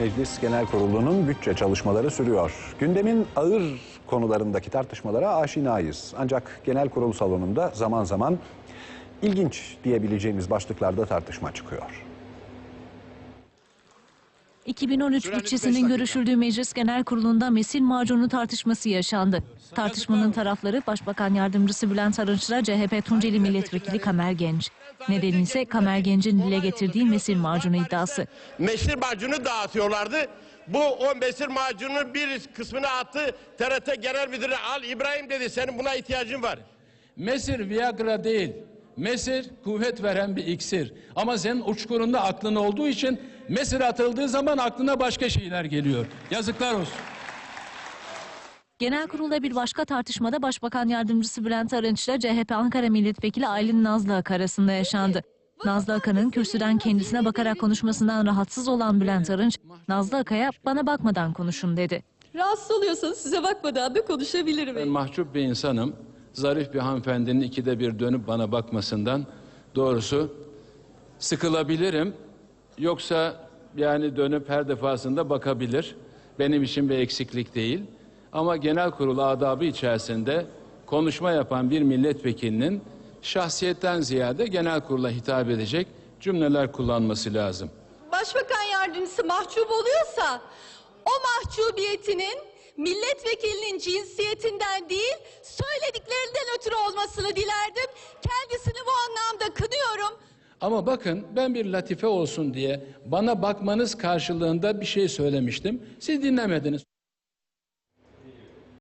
Meclis Genel Kurulu'nun bütçe çalışmaları sürüyor. Gündemin ağır konularındaki tartışmalara aşinayız. Ancak genel kurul salonunda zaman zaman ilginç diyebileceğimiz başlıklarda tartışma çıkıyor. 2013 bütçesinin görüşüldüğü Meclis Genel Kurulu'nda mesil macunu tartışması yaşandı. Tartışmanın tarafları Başbakan Yardımcısı Bülent Arınç'la CHP Tunceli Milletvekili Kamer Genç. Nedeni ise Kamer Genç'in dile getirdiği mesil macunu iddiası. Meşir macunu dağıtıyorlardı. Bu o mesir macunun bir kısmını attı. TRT Genel Müdürü Al İbrahim dedi senin buna ihtiyacın var. Mesir Viagra değil. Mesir kuvvet veren bir iksir. Ama senin uçkurunda aklın olduğu için mesir atıldığı zaman aklına başka şeyler geliyor. Yazıklar olsun. Genel kurulda bir başka tartışmada Başbakan Yardımcısı Bülent Arınç'la CHP Ankara Milletvekili Aylin Nazlı Ak arasında yaşandı. Nazlı Aka'nın kürsüden kendisine bakarak konuşmasından rahatsız olan Bülent Arınç, Nazlı Aka'ya bana bakmadan konuşun dedi. Rahatsız oluyorsanız size bakmadan da konuşabilirim. Ben mahcup bir insanım. Zarif bir hanımefendinin ikide bir dönüp bana bakmasından doğrusu sıkılabilirim. Yoksa yani dönüp her defasında bakabilir. Benim için bir eksiklik değil. Ama genel kurul adabı içerisinde konuşma yapan bir milletvekilinin şahsiyetten ziyade genel kurula hitap edecek cümleler kullanması lazım. Başbakan yardımcısı mahcup oluyorsa o mahcubiyetinin milletvekilinin cinsiyetinden değil ötürü olmasını dilerdim. Kendisini bu anlamda kınıyorum. Ama bakın ben bir latife olsun diye bana bakmanız karşılığında bir şey söylemiştim. Siz dinlemediniz.